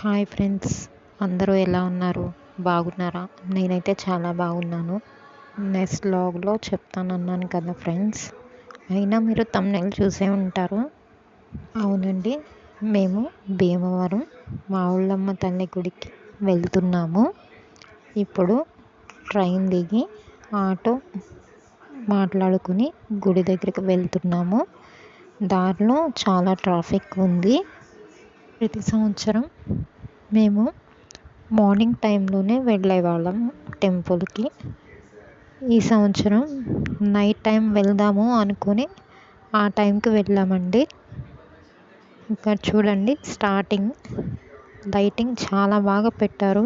Hi friends. అందరూ ఎలా ఉన్నారు? బాగున్నారా? నేనైతే చాలా బాగున్నాను. నెక్స్ట్ లాగ్లో చెప్తానన్నాను కదా ఫ్రెండ్స్. అయినా మీరు తమ్నెల్ చూసే ఉంటారు. అవునండి. మేము భీమవరం మా ఊళ్ళమ్మ తల్లి గుడికి వెళ్తున్నాము. ఇప్పుడు ట్రైన్ దిగి ఆటో మాట్లాడుకుని గుడి దగ్గరికి వెళ్తున్నాము. దారిలో చాలా ట్రాఫిక్ ఉంది. ప్రతి సంవత్సరం మేము మార్నింగ్ టైంలోనే వెళ్ళేవాళ్ళం టెంపుల్కి. ఈ సంవత్సరం నైట్ టైం వెళ్దాము అనుకుని ఆ టైంకి వెళ్ళామండి. ఇక్కడ చూడండి స్టార్టింగ్ లైటింగ్ చాలా బాగా పెట్టారు.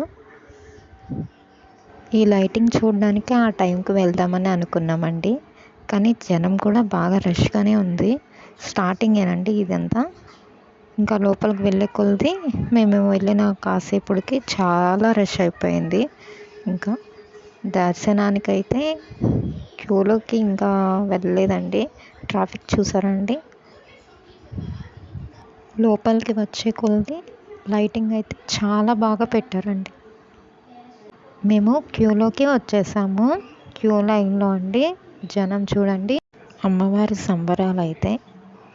ఈ లైటింగ్ చూడడానికి ఆ టైంకి వెళ్దామని అనుకున్నామండి. కానీ జనం కూడా బాగా రష్గానే ఉంది. స్టార్టింగేనండి ఇదంతా. ఇంకా లోపలికి వెళ్ళే కొలది మేము వెళ్ళిన కాసేపటికి చాలా రష్ అయిపోయింది. ఇంకా దర్శనానికైతే క్యూలోకి ఇంకా వెళ్ళలేదండి. ట్రాఫిక్ చూసారండి? లోపలికి వచ్చే కొలది లైటింగ్ అయితే చాలా బాగా పెట్టారండి. మేము క్యూలోకి వచ్చేసాము. క్యూ లైన్లో అండి. జనం చూడండి. అమ్మవారి సంబరాలు అయితే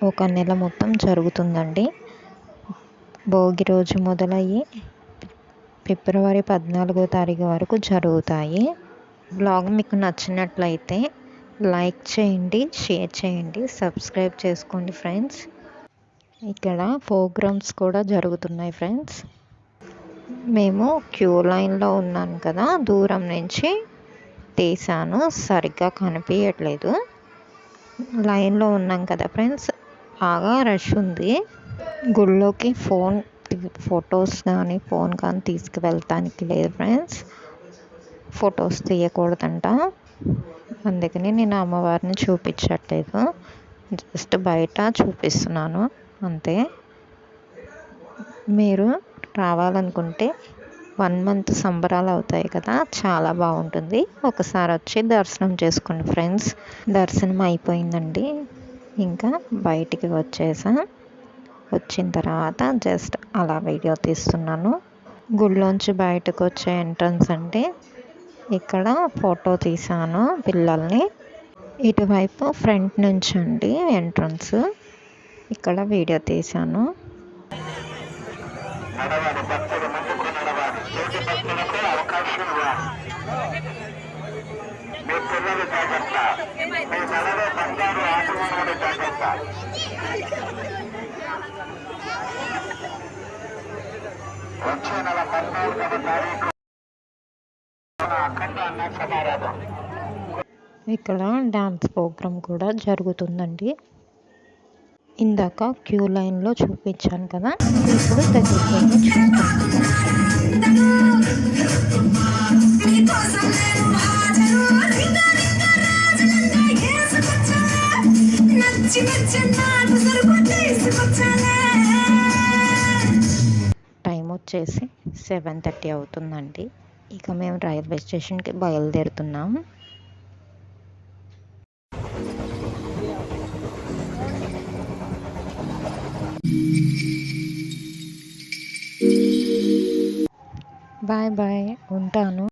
ఒక నెల మొత్తం జరుగుతుందండి. భోగి రోజు మొదలయ్యి ఫిబ్రవరి పద్నాలుగో తారీఖు వరకు జరుగుతాయి. బ్లాగ్ మీకు నచ్చినట్లయితే లైక్ చేయండి షేర్ చేయండి సబ్స్క్రైబ్ చేసుకోండి ఫ్రెండ్స్. ఇక్కడ ప్రోగ్రామ్స్ కూడా జరుగుతున్నాయి ఫ్రెండ్స్. మేము క్యూ లైన్లో ఉన్నాను కదా దూరం నుంచి తీసాను సరిగ్గా కనిపించట్లేదు లైన్లో ఉన్నాం కదా ఫ్రెండ్స్ బాగా రష్ ఉంది. గుళ్ళోకి ఫోన్ ఫొటోస్ కానీ ఫోన్ కానీ తీసుకువెళ్తానికి లేదు ఫ్రెండ్స్. ఫొటోస్ తీయకూడదంట. అందుకని నేను అమ్మవారిని చూపించట్లేదు. జస్ట్ బయట చూపిస్తున్నాను. అంతే. మీరు రావాలనుకుంటే వన్ మంత్ సంబరాలు అవుతాయి కదా చాలా బాగుంటుంది. ఒకసారి వచ్చి దర్శనం చేసుకోండి ఫ్రెండ్స్. దర్శనం అయిపోయిందండి. ఇంకా బయటికి వచ్చేసా. వచ్చిన తర్వాత జస్ట్ అలా వీడియో తీస్తున్నాను. గుడిలోంచి బయటకు వచ్చే ఎంట్రన్స్ అంటే ఇక్కడ ఫోటో తీసాను పిల్లల్ని. ఇటువైపు ఫ్రంట్ నుంచి అండి ఎంట్రన్స్. ఇక్కడ వీడియో తీశాను. నడవాలి వచ్చే నెల పద్నాలుగవ తారీఖు అఖండ అన్న సమారాధం ఇక్కడ డ్యాన్స్ ప్రోగ్రాం కూడా జరుగుతుందండి. ఇందాక క్యూ లైన్లో చూపించాను కదా. ఇప్పుడు దగ్గరికి చూస్తాను. వచ్చేసి సెవెన్ థర్టీ అవుతుందండి. ఇక మేము రైల్వే స్టేషన్కి బయలుదేరుతున్నాం. బాయ్ బాయ్ ఉంటాను.